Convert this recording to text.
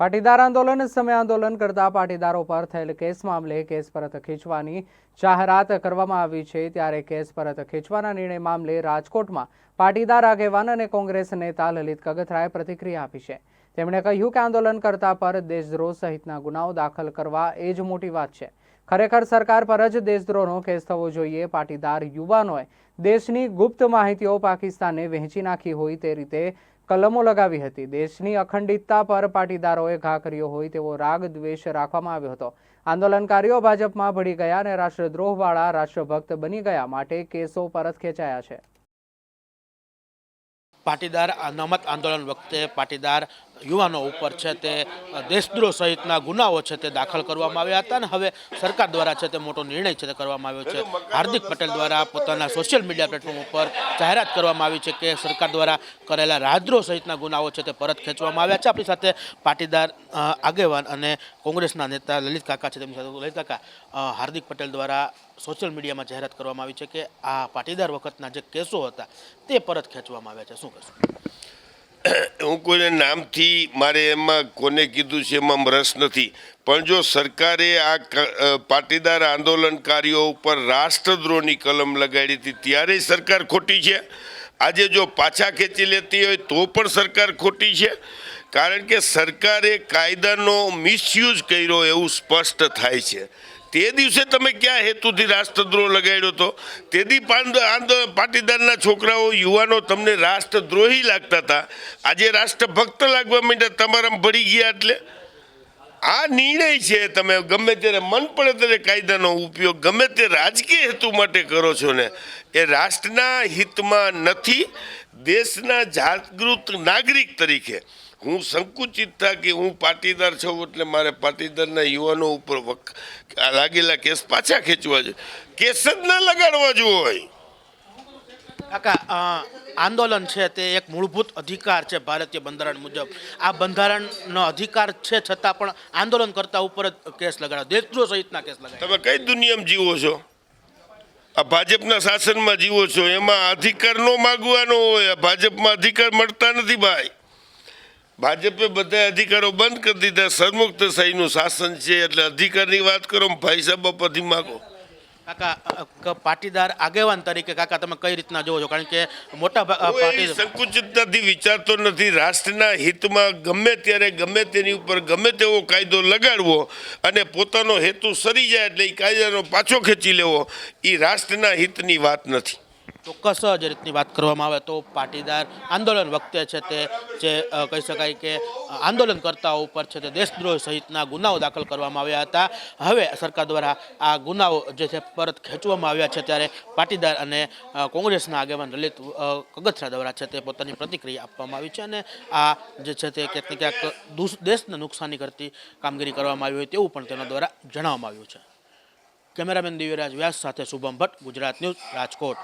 પાટીદાર આંદોલન, સમય આંદોલન કરતા પાટીદારો પર થયેલ કેસ મામલે કેસ પરત ખેંચવાની જાહેરાત કરવામાં આવી છે. ત્યારે કેસ પરત ખેંચવાના નિર્ણય મામલે રાજકોટમાં પાટીદાર આગેવાન અને કોંગ્રેસ નેતા લલિત કગથરાએ પ્રતિક્રિયા આપી છે. તેમણે કહ્યું કે આંદોલન કરતા પર દેશદ્રોહ સહિતના ગુનાઓ દાખલ કરવા એ જ મોટી વાત છે. ખરેખર સરકાર પર જ દેશદ્રોહનો કેસ થવો જોઈએ. પાટીદાર યુવાનોએ દેશની ગુપ્ત માહિતીઓ પાકિસ્તાને વહેંચી નાખી હોય તે રીતે કલમો લગાવી હતી. દેશની અખંડિતતા પર પાટીદારોએ ઘા કર્યો હોય તેવો રાગ દ્વેષ રાખવામાં આવ્યો હતો. આંદોલનકારીઓ ભાજપમાં ભળી ગયા અને રાષ્ટ્રદ્રોહવાળા રાષ્ટ્રભક્ત બની ગયા માટે કેસો પરત ખેંચાયા છે. પાટીદાર અનામત આંદોલન વખતે પાટીદાર યુવાનો ઉપર છે તે દેશદ્રોહ સહિતના ગુનાઓ છે તે દાખલ કરવામાં આવ્યા હતા અને હવે સરકાર દ્વારા છે તે મોટો નિર્ણય છે તે કરવામાં આવ્યો છે. હાર્દિક પટેલ દ્વારા પોતાના સોશિયલ મીડિયા પ્લેટફોર્મ ઉપર જાહેરાત કરવામાં આવી છે કે સરકાર દ્વારા કરેલા રાજદ્રોહ સહિતના ગુનાઓ છે તે પરત ખેંચવામાં આવ્યા છે. આપણી સાથે પાટીદાર આગેવાન અને કોંગ્રેસના નેતા લલિત કાકા છે તેમની સાથે. લલિત કાકા હાર્દિક પટેલ દ્વારા સોશિયલ મીડિયામાં જાહેરાત કરવામાં આવી છે કે આ પાટીદાર વખતના જે કેસો હતા તે પરત ખેંચવામાં આવ્યા છે. શું કહેશો? હું કોઈને નામથી મારે એમાં કોને કીધું છે એમાં રસ નથી. પણ જો સરકારે આ પાટીદાર આંદોલનકારીઓ ઉપર રાષ્ટ્રદ્રોહની કલમ લગાડી હતી, ત્યારે સરકાર ખોટી છે? આજે જો પાછા ખેંચી લેતી હોય તો પણ સરકાર ખોટી છે? કારણ કે સરકારે કાયદાનો મિસયુઝ કર્યો એવું સ્પષ્ટ થાય છે. તે દિવસે તમે ક્યાં હેતુથી રાષ્ટ્રદ્રોહ લગાડ્યો હતો? તેથી પાટીદારના છોકરાઓ, યુવાનો તમને રાષ્ટ્રદ્રોહી લાગતા હતા. આજે રાષ્ટ્રભક્ત લાગવા માંડ્યા તમારા ભળી ગયા એટલે? આ નિર્ણય છે તમે ગમે ત્યારે મન પડે ત્યારે કાયદાનો ઉપયોગ, ગમે તે રાજકીય હેતુ માટે કરો છો ને, એ રાષ્ટ્રના હિતમાં નથી, દેશના જાગૃત નાગરિક તરીકે. હું સંકુચિત થા કે હું પાટીદાર છું એટલે મારે પાટીદારના યુવાનો ઉપર લાગેલા કેસ પાછા ખેંચવા જોઈએ. કેસ જ ના લગાડવા જોઈએ કાકા આંદોલન છે તે એક મૂળભૂત અધિકાર છે ભારતીય બંધારણ મુજબ. આ બંધારણનો અધિકાર છે છતાં પણ આંદોલન કરતા ઉપર જ કેસ લગાડ્યો દેશદ્રોહ સહિતના કેસ લગાડ્યા તમે કઈ દુનિયામાં જીવો છો? આ ભાજપના શાસનમાં જીવો છો? એમાં અધિકાર નો માગવાનો હોય. ભાજપમાં અધિકાર મળતા નથી ભાઈ. ભાજપે બધા અધિકારો બંધ કરી દીધા. સરમુક્તશાહીનું શાસન છે એટલે અધિકારની વાત કરો ભાઈ સાહેબ માગો. કાકા પાટીદાર આગેવાન તરીકે કાકા તમે કઈ રીતના જોવો છો? કારણ કે મોટા સંકુચિતતાથી વિચારતો નથી. રાષ્ટ્રના હિતમાં ગમે ત્યારે ગમે તેની ઉપર ગમે તેવો કાયદો લગાડવો અને પોતાનો હેતુ સરી જાય એટલે એ કાયદાનો પાછો ખેંચી લેવો એ રાષ્ટ્રના હિતની વાત નથી. ચોક્કસ જે રીતની વાત કરવામાં આવે તો પાટીદાર આંદોલન વખતે છે તે, જે કહી શકાય કે આંદોલનકર્તાઓ ઉપર છે તે દેશદ્રોહ સહિતના ગુનાઓ દાખલ કરવામાં આવ્યા હતા. હવે સરકાર દ્વારા આ ગુનાઓ જે છે પરત ખેંચવામાં આવ્યા છે ત્યારે પાટીદાર અને કોંગ્રેસના આગેવાન લલિત કગથરા દ્વારા છે તે પોતાની પ્રતિક્રિયા આપવામાં આવી છે અને આ જે છે તે ક્યાંક ને ક્યાંક દેશને નુકસાની કરતી કામગીરી કરવામાં આવી હોય તેવું પણ તેના દ્વારા જણાવવામાં આવ્યું છે. કેમેરામેન દિવ્યરાજ વ્યાસ સાથે શુભમ ભટ્ટ, ગુજરાત ન્યૂઝ રાજકોટ.